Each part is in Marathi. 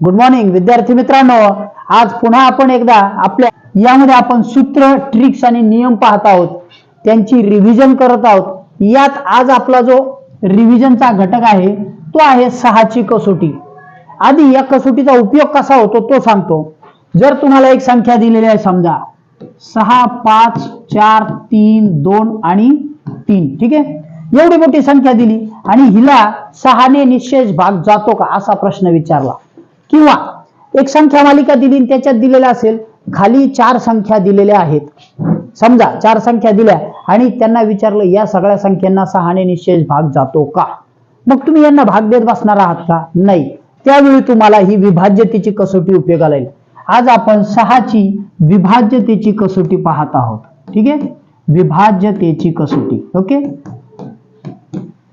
गुड मॉर्निंग विद्यार्थी मित्रांनो. आज पुन्हा आपण एकदा आपल्या यामध्ये आपण सूत्र ट्रिक्स आणि नियम पाहत आहोत. त्यांची रिव्हिजन करत आहोत. यात आज आपला जो रिव्हिजनचा घटक आहे तो आहे सहाची कसोटी. आधी या कसोटीचा उपयोग कसा होतो तो सांगतो. जर तुम्हाला एक संख्या दिलेली आहे समजा. सहा पाच चार तीन दोन आणि तीन. ठीक आहे? एवढी मोठी संख्या दिली. आणि हिला सहाने निश्चय भाग जातो का? असा प्रश्न विचारला. किंवा एक संख्या मालिका दिली त्याच्यात दिलेला असेल खाली चार संख्या दिलेल्या आहेत. समजा चार संख्या दिल्या आणि त्यांना विचारलं या सगळ्या संख्यांना सहाने निश्चय भाग जातो का? मग तुम्ही यांना भाग देत बसणार आहात का? नाही. त्यावेळी तुम्हाला ही विभाज्यतेची कसोटी उपयोगाला येईल. आज आपण सहाची विभाज्यतेची कसोटी पाहत आहोत. ठीक आहे? विभाज्यतेची कसोटी. ओके?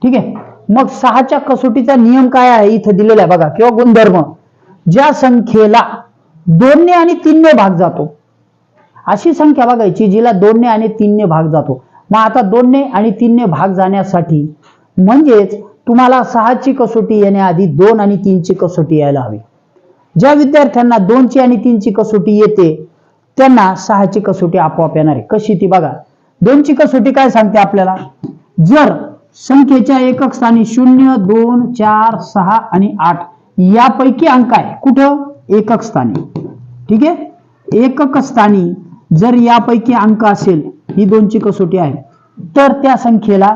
ठीक आहे? मग सहाच्या कसोटीचा नियम काय आहे? इथं दिलेला आहे बघा. किंवा गुणधर्म. ज्या संख्येला दोनने आणि तीनने भाग जातो अशी संख्या बघायची जिला दोनने आणि तीनने भाग जातो. मग आता दोनने आणि तीनने भाग जाण्यासाठी म्हणजेच तुम्हाला सहाची कसोटी येण्याआधी दोन आणि तीनची कसोटी यायला हवी. ज्या विद्यार्थ्यांना दोनची आणि तीनची कसोटी येते त्यांना सहाची कसोटी आपोआप येणार आहे. कशी ती बघा. दोनची कसोटी काय सांगते आपल्याला? जर संख्येच्या एकक स्थानी शून्य दोन चार सहा आणि आठ यापैकी अंक आहे. कुठं? एकक स्थानी. ठीक आहे? एकक स्थानी जर यापैकी अंक असेल ही दोनची कसोटी आहे तर त्या संख्येला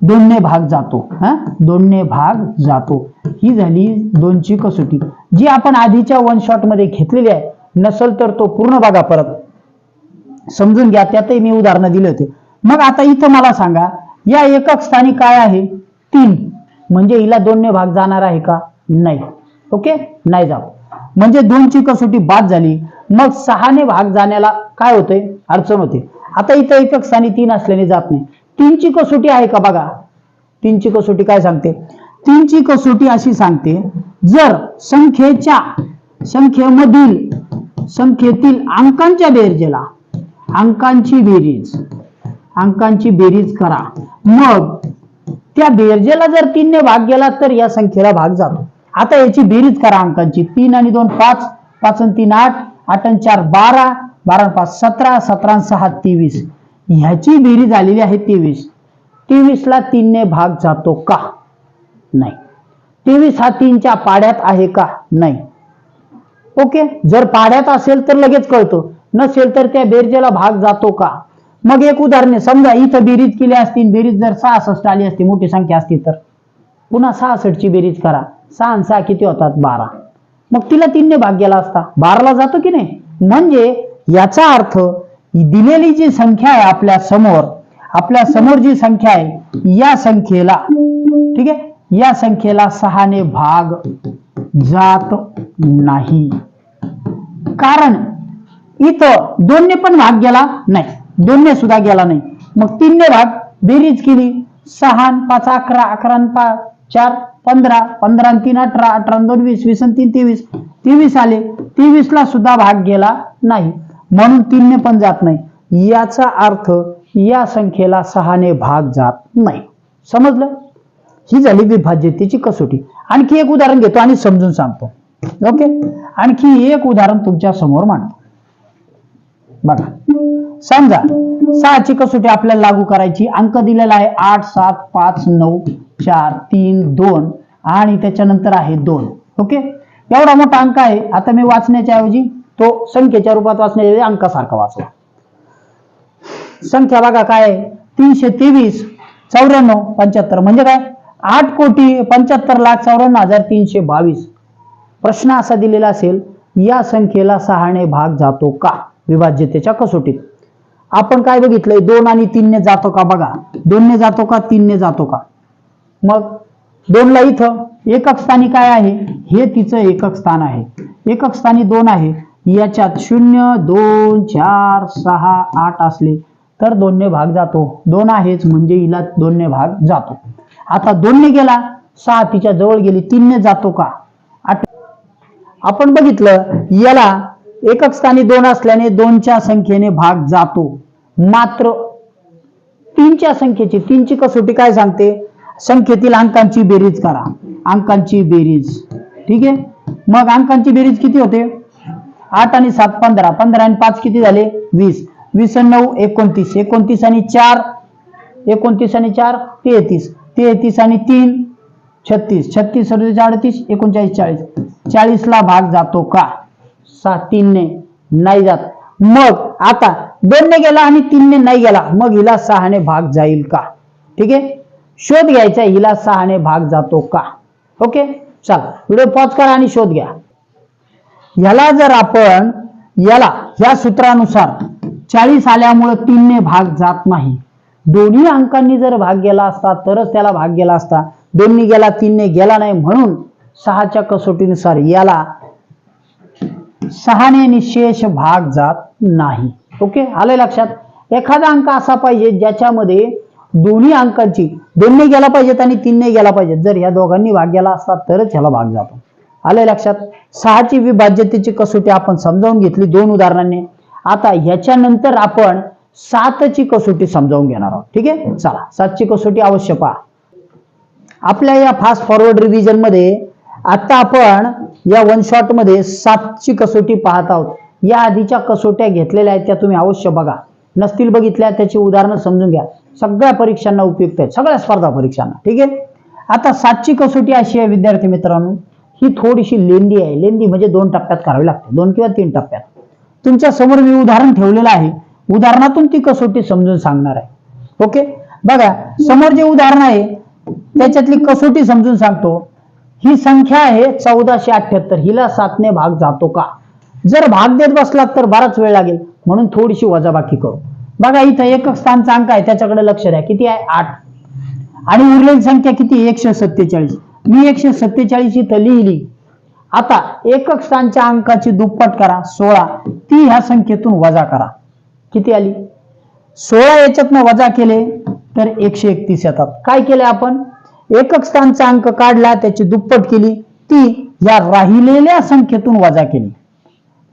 दोनने भाग जातो. हा? दोनने भाग जातो. ही झाली दोनची कसोटी जी आपण आधीच्या वन शॉटमध्ये घेतलेली आहे नसल तर तो पूर्ण बघा परत. समजून घ्या त्यातही मी उदाहरणं दिले होते. मग आता इथं मला सांगा या एकक स्थानी काय आहे? तीन. म्हणजे हिला दोनने भाग जाणार आहे का? नाही. ओके? नाही जाऊ. म्हणजे दोनची कसोटी बाद झाली. मग सहाने भाग जाण्याला काय होतंय? अडचण होते. आता इथं एकक स्थानी तीन असल्याने जात नाही. तीनची कसोटी आहे का बघा? तीनची कसोटी काय सांगते? तीनची कसोटी अशी सांगते जर संख्येच्या संख्येमधील संख्येतील अंकांच्या बेरजेला अंकांची बेरीज अंकांची बेरीज करा. मग त्या बेरजेला जर तीनने भाग गेला तर या संख्येला भाग जातो. आता याची बेरीज करा अंकांची. तीन आणि दोन पाच. पाच आणि तीन आठ. आठ आणि चार बारा. बारा पाच सतरा. सतरा सहा तेवीस. ह्याची बेरीज आलेली आहे तेवीस. तेवीसला तीनने भाग जातो का? नाही. तेवीस हा तीनच्या पाड्यात आहे का? नाही. ओके? जर पाड्यात असेल तर लगेच कळतो. नसेल तर त्या बेरजेला भाग जातो का? मग एक उदाहरण समजा इथं बेरीज केली असती बेरीज जर सहासष्ट आली असती मोठी संख्या असती तर? पुन्हा सहासष्टची बेरीज करा. सहा आणि सहा किती होतात? बारा. मग तिला तीनने भाग गेला असता. बाराला जातो की नाही? म्हणजे याचा अर्थ दिलेली जी संख्या आहे आपल्यासमोर आपल्यासमोर जी संख्या आहे या संख्येला ठीक आहे? या संख्येला सहाने भाग जात नाही. कारण इथं दोनने पण भाग गेला नाही. दोनने सुद्धा गेला नाही. मग तीनने भाग बेरीज केली. सहा पाच अकरा अकरा पाच. चार पंधरा पंधरा तीन अठरा अठरा दोन वीस वीस आणि तीन तेवीस. तेवीस आले तेवीस ला सुद्धा भाग गेला नाही. म्हणून तीनने पण जात नाही. याचा अर्थ या संख्येला सहाने भाग जात नाही. समजलं? ही झाली विभाज्यतेची कसोटी. आणखी एक उदाहरण घेतो आणि समजून सांगतो. ओके? आणखी एक उदाहरण तुमच्यासमोर मांडतो. बघा. समजा सहाची कसोटी आपल्याला लागू करायची. अंक दिलेला आहे आठ सात पाच नऊ चार तीन दोन आणि त्याच्यानंतर आहे दोन. ओके? एवढा मोठा अंक आहे. आता मी वाचण्याच्या ऐवजी तो संख्येच्या रूपात वाचण्याऐवजी अंकासारखा वाचला संख्या बघा काय तीनशे तेवीस चौऱ्याण्णव पंच्याहत्तर. म्हणजे काय? आठ कोटी पंच्याहत्तर लाख चौऱ्याण्णव हजार तीनशे बावीस. प्रश्न असा दिलेला असेल या संख्येला सहाने भाग जातो का? विभाज्यतेच्या कसोटीत. आपण काय बघितलंय? दोन आणि तीनने जातो का बघा. दोनने जातो का तीनने जातो का? मग दोनला इथं एकक स्थानी काय आहे? हे तिचं एकक स्थान आहे. एकक स्थानी दोन आहे. याच्यात शून्य दोन चार सहा आठ असले तर दोनने भाग जातो. दोन आहेच म्हणजे हिला दोनने भाग जातो. आता दोनने गेला सहा तिच्या जवळ गेली तीनने जातो का? आपण बघितलं याला एकक स्थानी दोन असल्याने दोनच्या संख्येने भाग जातो. मात्र तीनच्या संख्येची तीनची कसोटी काय सांगते? संख्येतील अंकांची बेरीज करा. अंकांची बेरीज. ठीक आहे? मग अंकांची बेरीज किती होते? आठ आणि सात पंधरा. पंधरा आणि पाच किती झाले? वीस. वीस आणि नऊ एकोणतीस. एकोणतीस आणि चार. एकोणतीस आणि चार तेहतीस. तेहतीस आणि तीन छत्तीस. छत्तीस अडतीस एकोणचाळीस चाळीस. चाळीसला भाग जातो का? सहा तीनने नाही जात. मग आता दोनने गेला आणि तीनने नाही गेला. मग हिला सहाने भाग जाईल का? ठीक आहे? शोध घ्यायचा हिला सहाने भाग जातो का? ओके? चल व्हिडिओ पॉज करा आणि शोध घ्या. याला जर आपण याला या सूत्रानुसार चाळीस आल्यामुळे तीनने भाग जात नाही. दोन्ही अंकांनी जर भाग गेला असता तरच त्याला भाग गेला असता. दोन्ही गेला तीनने गेला नाही म्हणून सहाच्या कसोटीनुसार याला सहाने निशेष भाग जात नाही. ओके? आलं लक्षात? एखादा अंक असा पाहिजे ज्याच्यामध्ये दोन्ही अंकांची दोन्ही गेला पाहिजेत आणि तीनने गेला पाहिजेत. जर या दोघांनी भाग गेला असता तरच ह्याला भाग जातो. आलं लक्षात? सहाची विभाज्यतेची कसोटी आपण समजावून घेतली दोन उदाहरणांनी. आता ह्याच्यानंतर आपण सातची कसोटी समजावून घेणार आहोत. ठीक आहे? चला सातची कसोटी अवश्य पहा. आपल्या या फास्ट फॉरवर्ड रिव्हिजनमध्ये आता आपण या वन शॉटमध्ये सातची कसोटी पाहत आहोत. या आधीच्या कसोट्या घेतलेल्या आहेत त्या तुम्ही अवश्य बघा. नसतील बघितल्या त्याची उदाहरणं समजून घ्या. सगळ्या परीक्षांना उपयुक्त आहेत. सगळ्या स्पर्धा परीक्षांना ठीक आहे? आता सातची कसोटी अशी आहे विद्यार्थी मित्रांनो. ही थोडीशी लेंदी आहे. लेंदी म्हणजे दोन टप्प्यात करावी लागते. दोन किंवा तीन टप्प्यात. तुमच्यासमोर मी उदाहरण ठेवलेलं आहे. उदाहरणातून ती कसोटी समजून सांगणार आहे. ओके? बघा समोर जे उदाहरण आहे त्याच्यातली कसोटी समजून सांगतो. ही संख्या आहे चौदाशे अठ्याहत्तर हिला सातने भाग जातो का? जर भाग देत बसलात तर बराच वेळ लागेल. म्हणून थोडीशी वजाबाकी करू. बघा इथं एकक स्थानचा अंक आहे. त्याच्याकडे लक्ष द्या. किती आहे? आठ. आणि उरलेली संख्या किती? एकशे सत्तेचाळीस. मी एकशे सत्तेचाळीस इथं लिहिली. आता एकक स्थानच्या अंकाची दुप्पट करा. सोळा. ती ह्या संख्येतून वजा करा. किती आली? सोळा याच्यातनं वजा केले तर एकशे एकतीस येतात. काय केले आपण? एकक स्थानचा अंक काढला त्याची दुप्पट केली. ती या राहिलेल्या संख्येतून वजा केली.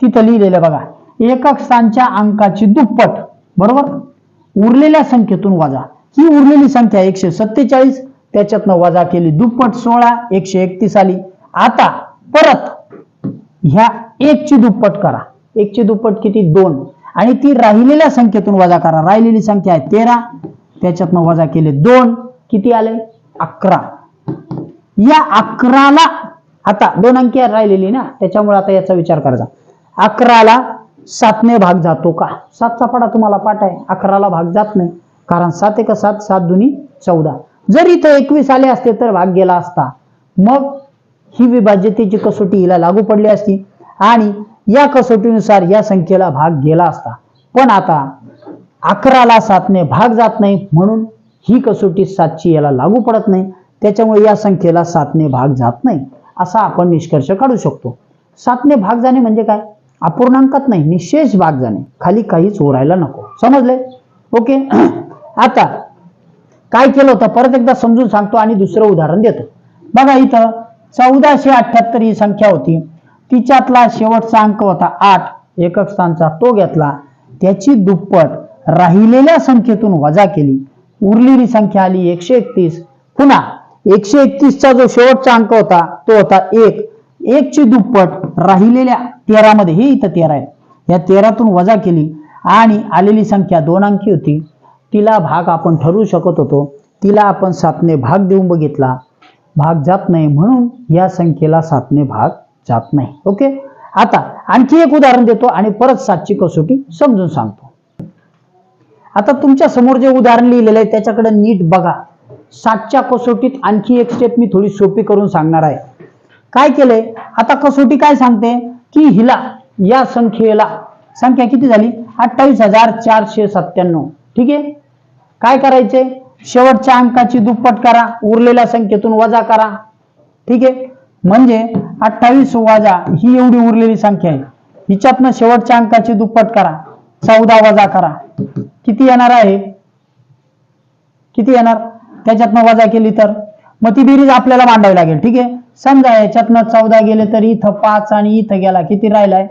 तिथं लिहिलेलं बघा एकक स्थानच्या अंकाची दुप्पट बरोबर? उरलेल्या संख्येतून वजा. ही उरलेली संख्या एकशे सत्तेचाळीस त्याच्यातनं वजा केली दुप्पट सोळा एकशे एकतीस आली. आता परत ह्या एकची दुप्पट करा. एकची दुप्पट किती? दोन. आणि ती राहिलेल्या संख्येतून वजा करा. राहिलेली संख्या आहे तेरा त्याच्यातनं वजा केले दोन. किती आले? अकरा. या अकराला आता दोन अंकी राहिलेली ना त्याच्यामुळे आता याचा विचार करायचा. अकराला सातने भाग जातो का? सातचा पडा तुम्हाला पाठ आहे. अकराला भाग जात नाही. कारण सात एक सात सात दुनी चौदा. जर इथं एकवीस आले असते तर भाग गेला असता. मग ही विभाज्यतेची कसोटी हिला लागू पडली असती. आणि या कसोटीनुसार या संख्येला भाग गेला असता. पण आता अकराला सातने भाग जात नाही म्हणून ही कसोटी सातची याला लागू पडत नाही. त्याच्यामुळे या संख्येला सातने भाग जात नाही. असा आपण निष्कर्ष काढू शकतो. सातने भाग जाणे म्हणजे काय? अपूर्णांकात नाही निशेष भाग जाणे. खाली काहीच उरायला नको. समजले? ओके? आता काय केलं होतं? परत एकदा समजून सांगतो आणि दुसरं उदाहरण देतो. बघा इथं चौदाशे अठ्ठ्याहत्तर ही संख्या होती. तिच्यातला शेवटचा अंक होता आठ. एकक स्थानचा तो घेतला. त्याची दुप्पट राहिलेल्या संख्येतून वजा केली. उरलेली संख्या आली एकशे एकतीस पुन्हा एकशे एकतीसचा जो शेवटचा अंक होता तो होता एक. एकची दुप्पट राहिलेल्या तेरामध्ये हे इथं तेरा आहे. या तेरातून वजा केली आणि आलेली संख्या दोन अंकी होती. तिला भाग आपण ठरवू शकत होतो. तिला आपण सातने भाग देऊन बघितला. भाग जात नाही म्हणून या संख्येला सातने भाग जात नाही. ओके? आता आणखी एक उदाहरण देतो आणि परत सातची कसोटी समजून सांगतो. आता तुमच्यासमोर जे उदाहरण लिहिलेलं आहे त्याच्याकडे नीट बघा. सातच्या कसोटीत आणखी एक स्टेप मी थोडी सोपी करून सांगणार आहे. काय केलंय? आता कसोटी काय सांगते? की हिला या संख्येला संख्या किती झाली? अठ्ठावीस हजार चारशे सत्त्याण्णव. ठीक आहे? काय करायचे? शेवटच्या अंकाची दुप्पट करा उरलेल्या संख्येतून वजा करा. ठीक आहे? म्हणजे अठ्ठावीस वजा ही एवढी उरलेली संख्या आहे. हिच्यातनं शेवटच्या अंकाची दुप्पट करा. चौदा वजा करा. किती येणार आहे? किती येणार? त्याच्यातनं वजा केली तर? मग ती बेरीज आपल्याला मांडावी लागेल ठीक आहे? समजा याच्यातनं चौदा गेले तर इथं पाच आणि इथं गेला. किती राहिलाय?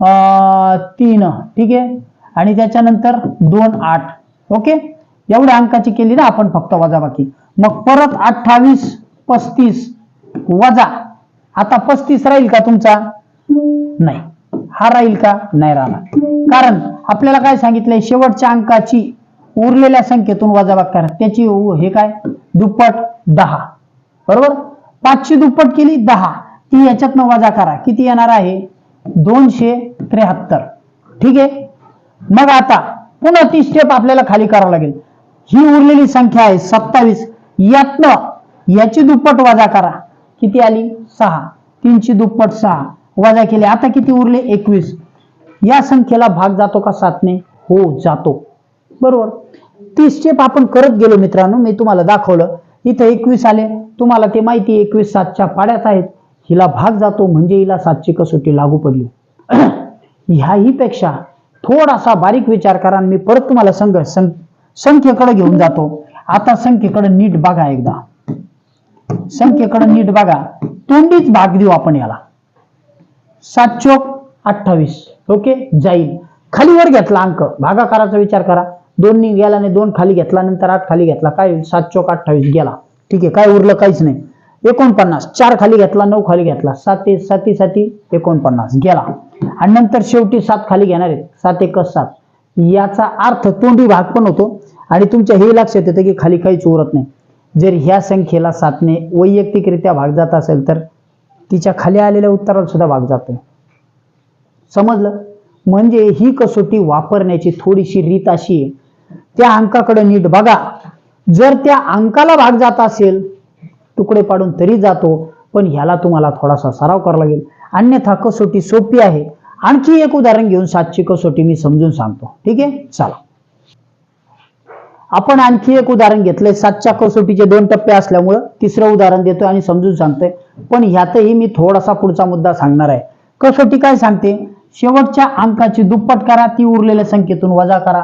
अं, तीन ठीक आहे? आणि त्याच्यानंतर दोन आठ ओके? एवढ्या अंकाची केली ना आपण फक्त वजाबाकी. मग परत अठ्ठावीस पस्तीस वजा. आता पस्तीस राहील का तुमचा? नाही. हा राहील का? नाही राहणार. कारण आपल्याला काय सांगितलंय? शेवटच्या अंकाची उरलेल्या संख्येतून वजाबाग करा. त्याची हे काय? दुप्पट दहा. बरोबर? पाचशे दुप्पट केली दहा. ती याच्यातनं वजा करा. किती येणार आहे? दोनशे त्र्याहत्तर. ठीक आहे? मग आता पुन्हा ती स्टेप आपल्याला खाली करावं लागेल. ही उरलेली संख्या आहे सत्तावीस. यातनं याची दुप्पट वजा करा. किती आली? सहा. तीनची दुप्पट सहा. वजा केले. आता किती उरले? एकवीस. या संख्येला भाग जातो का? सातने. हो जातो. बरोबर. ती स्टेप आपण करत गेलो मित्रांनो मी तुम्हाला दाखवलं. इथं एकवीस आले. तुम्हाला ते माहिती एकवीस सातच्या पाड्यात आहेत. हिला भाग जातो म्हणजे हिला सातची कसोटी लागू पडली. ह्याही पेक्षा थोडासा बारीक विचार करा मी परत तुम्हाला संघ सं- संख्येकडे घेऊन जातो. आता संख्येकडे नीट बघा एकदा. संख्येकडे नीट बघा. तोंडीच भाग देऊ आपण याला. सात चोक अठ्ठावीस. ओके? जाईल. खाली वर घेतला अंक. भागाकाराचा विचार करा. दोन्ही गेला नाही दोन खाली घेतला नंतर आठ खाली घेतला. काय होईल? सात चोक अठ्ठावीस गेला. ठीक आहे. काय उरलं? काहीच नाही. एकोणपन्नास. चार खाली घेतला नऊ खाली घेतला. सात साती साती एकोणपन्नास. गेला. आणि नंतर शेवटी सात खाली घेणार आहेत. सात एक सात. याचा अर्थ तोंडी भाग पण होतो. आणि तुमच्या हे लक्षात येतं की खाली काहीच उरत नाही. जर ह्या संख्येला सातने वैयक्तिकरित्या भाग जात असेल तर तिच्या खाली आलेल्या उत्तराला सुद्धा भाग जातो समजलं? म्हणजे ही कसोटी वापरण्याची थोडीशी रीत अशी त्या अंकाकडे नीट बघा. जर त्या अंकाला भाग जात असेल तुकडे पाडून तरी जातो पण ह्याला तुम्हाला थोडासा सराव करावा लागेल. अन्यथा कसोटी सोपी आहे. आणखी एक उदाहरण घेऊन सातची कसोटी मी समजून सांगतो. ठीक आहे? चला. आपण आणखी एक उदाहरण घेतलंय. सातच्या कसोटीचे दोन टप्पे असल्यामुळं तिसरं उदाहरण देतोय आणि समजून सांगतोय. पण ह्यातही मी थोडासा पुढचा मुद्दा सांगणार आहे. कसोटी काय सांगते? शेवटच्या अंकाची दुप्पट करा ती उरलेल्या संख्येतून वजा करा.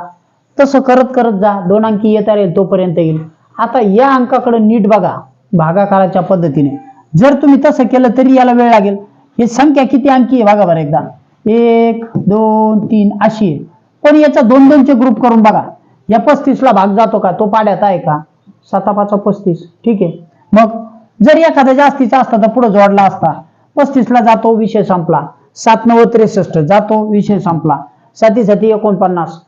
तसं करत करत जा. दोन अंकी येता येईल तोपर्यंत येईल. आता या अंकाकडे नीट बघा भागाकाराच्या पद्धतीने. जर तुम्ही तसं केलं तरी याला वेळ लागेल. ही संख्या किती अंकी आहे? बघा बरं एकदा. एक दोन तीन अशी आहे. पण याचा दोन दोनचे ग्रुप करून बघा. या पस्तीसला भाग जातो का? तो पाड्यात आहे का? साता पाचा पस्तीस. ठीक आहे. मग जर एखादा जास्तीचा असता तर पुढे जोडला असता. पस्तीसला जातो विषय संपला. सात नव्वद त्रेसष्ट. जातो विषय संपला. साती साती एकोणपन्नास.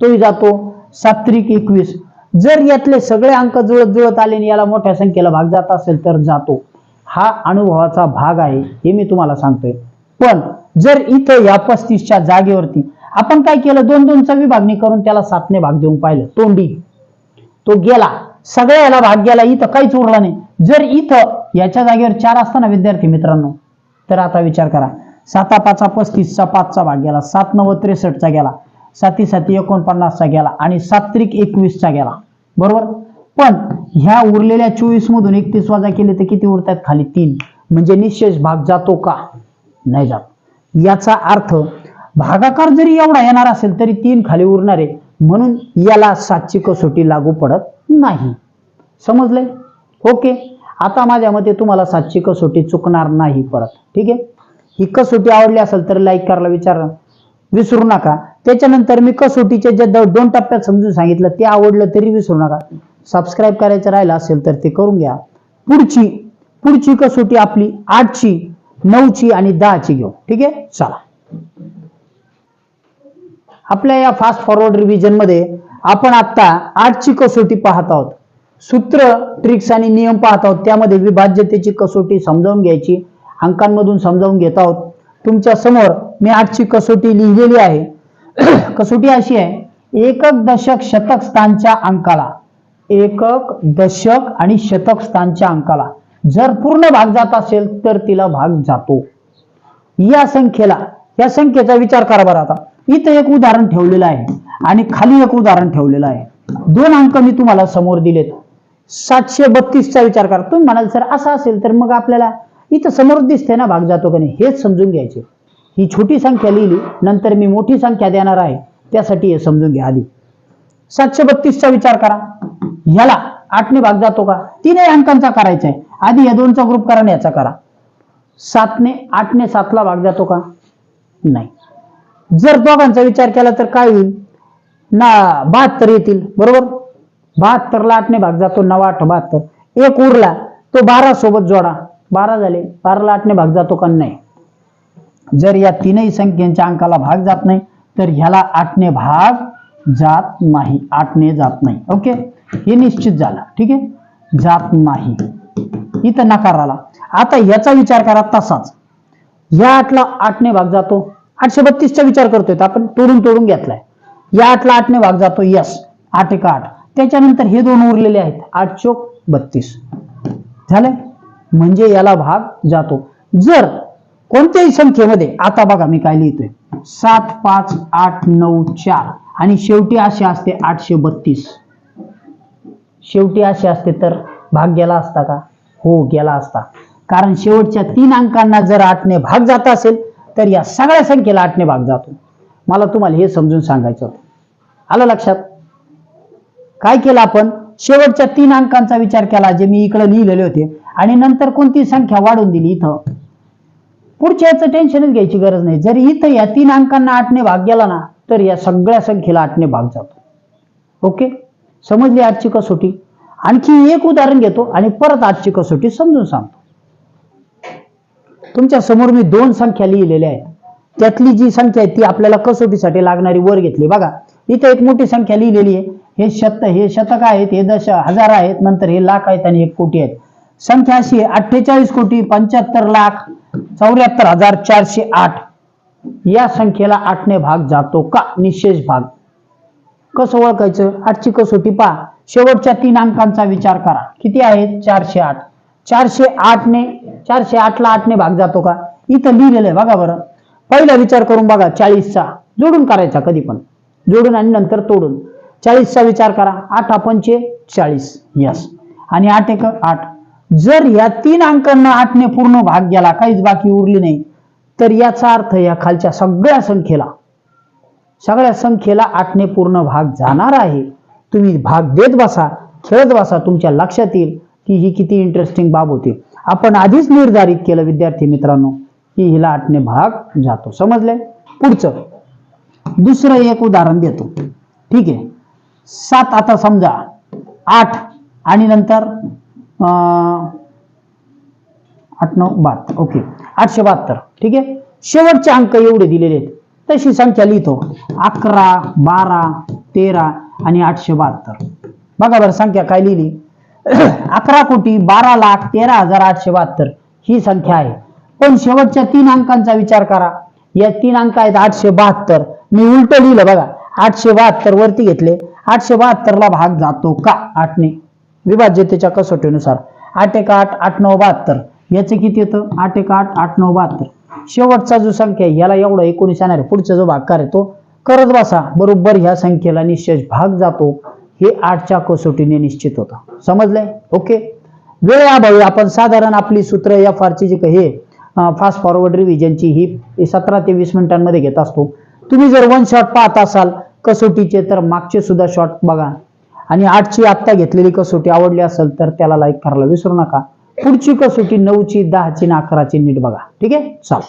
तोही जातो. सात्रिक एकवीस. जर यातले सगळे अंक जुळत जुळत आले आणि याला मोठ्या संख्येला भाग जात असेल तर जातो. हा अनुभवाचा भाग आहे हे मी तुम्हाला सांगतोय. पण जर इथं या पस्तीसच्या जागेवरती आपण काय केलं? दोन दोनचा विभागणी करून त्याला सातने भाग देऊन पाहिलं. तोंडी. तो गेला. सगळ्याला भाग गेला. इथं काहीच उरला नाही. जर इथं याच्या जागेवर चार असताना विद्यार्थी मित्रांनो तर आता विचार करा. साता पाचा पस्तीसचा पाचचा भाग गेला. सात नव्वद त्रेसष्टचा गेला. साती साती एकोणपन्नासचा गेला. आणि सात्रिक एकवीसचा गेला. बरोबर? पण ह्या उरलेल्या चोवीस मधून एकतीस वाजा केले तर किती उरतात? खाली तीन. म्हणजे निशेष भाग जातो का? नाही जात. याचा अर्थ भागाकार जरी एवढा येणार असेल तरी तीन खाली उरणारे म्हणून याला सातची कसोटी लागू पडत नाही. समजले ओके. आता माझ्या मते तुम्हाला सातची कसोटी चुकणार नाही परत. ठीक आहे? ही कसोटी आवडली असेल तर लाईक करायला विचार. विसरू नका. त्याच्यानंतर मी कसोटीचे जे द- दोन टप्प्यात समजून सांगितलं ते आवडलं तरी विसरू नका. सबस्क्राईब करायचं राहिलं असेल तर ते करून घ्या. पुढची पुढची कसोटी आपली आठची नऊची आणि दहाची घेऊ. ठीक आहे? चला. आपल्या या फास्ट फॉरवर्ड रिव्हिजनमध्ये आपण आता आठची कसोटी पाहत आहोत. सूत्र ट्रिक्स आणि नियम पाहत आहोत. त्यामध्ये विभाज्यतेची कसोटी समजावून घ्यायची. अंकांमधून समजावून घेत आहोत. तुमच्यासमोर मी आठची कसोटी लिहिलेली आहे. कसोटी अशी आहे. एकक दशक शतक स्थानच्या अंकाला. एकक दशक आणि शतक स्थानच्या अंकाला. जर पूर्ण भाग जात असेल तर तिला भाग जातो. या संख्येला या संख्येचा विचार करा बरं आता. इथं एक उदाहरण ठेवलेलं आहे आणि खाली एक उदाहरण ठेवलेलं आहे. दोन अंक मी तुम्हाला समोर दिलेत. सातशे बत्तीसचा विचार करा. तुम्ही म्हणाल सर असं असेल तर मग आपल्याला इथं समोर दिसते ना भाग जातो का नाही? हेच समजून घ्यायचे. ही छोटी संख्या लिहिली नंतर मी मोठी संख्या देणार आहे. त्यासाठी हे समजून घ्या आधी. सातशे बत्तीसचा विचार करा. ह्याला आठने भाग जातो का? तीनही अंकांचा करायचा आहे. आधी या दोनचा ग्रुप करा आणि याचा करा. सातने आठने सातला भाग जातो का? नाही. जर दोघांचा विचार केला तर काय होईल ना बहात्तर येतील बरोबर? बहात्तरला आठने भाग जातो नवा आठ बहात्तर. एक उरला तो बारा सोबत जोडा. बारा झाले बाराला आठने भाग जातो का? नाही. जर या तीनही संख्यांच्या अंकाला भाग जात नाही तर ह्याला आठने भाग जात नाही. आठने जात नाही. ओके? हे निश्चित झालं. ठीक आहे? जात नाही. इथं नकार आला. आता याचा विचार करा तसाच. या आठला आठने भाग जातो. आठशे बत्तीसचा विचार करतोय आपण तोडून तोडून घेतलाय. या आठला आठने भाग जातो यस. आठ एक आठ. त्याच्यानंतर हे दोन उरलेले आहेत आठ चोक बत्तीस. झालंय? म्हणजे याला भाग जातो. जर कोणत्याही संख्येमध्ये आता बघा मी काय लिहितोय. सात पाच आठ नऊ चार. आणि शेवटी असे असते आठशे बत्तीस. शेवटी असे असते तर भाग गेला असता का? हो गेला असता. कारण शेवटच्या तीन अंकांना जर आठने भाग जात असेल तर या सगळ्या संख्येला आठने भाग जातो. मला तुम्हाला हे समजून सांगायचं होतं. आलं लक्षात? काय केलं आपण? शेवटच्या तीन अंकांचा विचार केला जे मी इकडे लिहिलेले होते. आणि नंतर कोणती संख्या वाढून दिली इथं? पुढच्या याचं टेन्शनच घ्यायची गरज नाही. जर इथं या तीन अंकांना आठने भाग गेला ना तर या सगळ्या संख्येला आठने भाग जातो. ओके? समजली आजची कसोटी? आणखी एक उदाहरण घेतो आणि परत आजची कसोटी समजून सांगतो. तुमच्यासमोर मी दोन संख्या लिहिलेल्या आहेत. त्यातली जी संख्या आहे ती आपल्याला कसोटीसाठी लागणारी वर घेतली. बघा इथे एक मोठी संख्या लिहिलेली आहे. हे शत हे शतक आहेत हे दश हजार आहेत नंतर हे लाख आहेत आणि एक कोटी आहेत. संख्या अशी आहे अठ्ठेचाळीस कोटी पंच्याहत्तर लाख चौऱ्याहत्तर हजार चारशे आठ. या संख्येला आठने भाग जातो का? निशेष भाग. कसं ओळखायचं? आठची कसोटी पहा. शेवटच्या तीन अंकांचा विचार करा. किती आहेत? चारशे आठ. चारशे आठने चारशे आठला आठने भाग जातो का? इथं लिहिलेलं आहे बघा बरं. पहिला विचार करून बघा चाळीसचा. जोडून करायचा कधी पण. जोडून आणि नंतर तोडून. चाळीसचा विचार करा. आठ पंचे चाळीस. यस. आणि आठ एक आठ. जर या तीन अंकांना आठने पूर्ण भाग गेला काहीच बाकी उरली नाही तर याचा अर्थ या खालच्या सगळ्या संख्येला सगळ्या संख्येला आठने पूर्ण भाग जाणार आहे. तुम्ही भाग देत बसा खेळत बसा तुमच्या लक्षात येईल. की ही किती इंटरेस्टिंग बाब होती. आपण आधीच निर्धारित केलं विद्यार्थी मित्रांनो की हिला आठने भाग जातो. समजले पुढचं. दुसरं एक उदाहरण देतो. ठीक आहे? सात आता समजा आठ आणि नंतर अं, आठ नऊ बहात्तर ओके. आठशे बहात्तर. ठीक आहे? शेवटचे अंक एवढे दिलेले आहेत. तशी संख्या लिहितो. अकरा बारा तेरा आणि आठशे बहात्तर. बघा बरं संख्या काय लिहिली? अकरा कोटी बारा लाख तेरा हजार आठशे बहात्तर ही संख्या आहे. पण शेवटच्या तीन अंकांचा विचार करा. या तीन अंक आहेत आठशे बहात्तर. मी उलट लिहिलं बघा. आठशे बहात्तर वरती घेतले. आठशे बहात्तरला भाग जातो का? आठने. विभाज्यतेच्या कसोटीनुसार. आठ एक आठ आठ नऊ बहात्तर. याचे किती येतं? आठ एक आठ आठ नऊ बहात्तर. शेवटचा जो संख्या आहे याला एवढा एकोणीस येणार पुढचा जो भाग आहे तो. करत बसा. बरोबर ह्या संख्येला निश्चय भाग जातो. हे आठच्या कसोटीने निश्चित होतं. समजलंय? ओके वेळ अभावी आपण साधारण आपली सूत्र या फारची जी काही फास्ट फॉरवर्ड रिव्हिजनची ही सतरा ते वीस मिनिटांमध्ये घेत असतो. तुम्ही जर वन शॉट पाहत असाल कसोटीचे तर मागचे सुद्धा शॉट बघा. आणि आठची आत्ता घेतलेली कसोटी आवडली असेल तर त्याला लाईक करायला विसरू नका. पुढची कसोटी नऊची दहाची आणि अकराची नीट बघा. ठीक आहे? चला